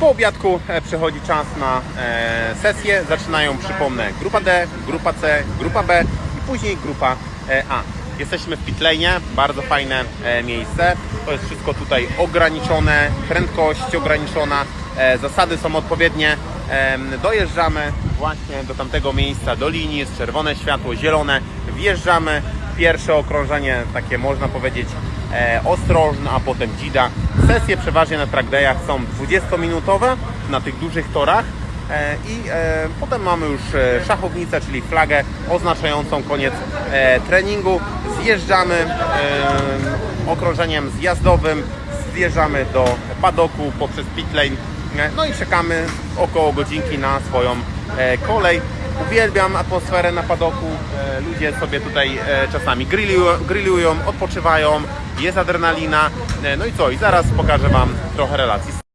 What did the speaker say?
Po obiadku e, przychodzi czas na e, sesję. Zaczynają, przypomnę, grupa D, grupa C, grupa B i później grupa e, A. Jesteśmy w pitlane, bardzo fajne miejsce. To jest wszystko tutaj ograniczone, prędkość ograniczona, zasady są odpowiednie. Dojeżdżamy właśnie do tamtego miejsca, do linii, jest czerwone światło, zielone. Wjeżdżamy, pierwsze okrążenie, takie można powiedzieć e, ostrożne, a potem dzida. Sesje przeważnie na track dayach są 20-minutowe na tych dużych torach. E, I e, potem mamy już e, szachownicę, czyli flagę oznaczającą koniec e, treningu. Zjeżdżamy e, okrążeniem zjazdowym, zjeżdżamy do padoku poprzez pit lane, e, no i czekamy około godzinki na swoją e, kolej. Uwielbiam atmosferę na padoku. E, Ludzie sobie tutaj e, czasami grillują, odpoczywają, jest adrenalina. E, No i co? I zaraz pokażę Wam trochę relacji.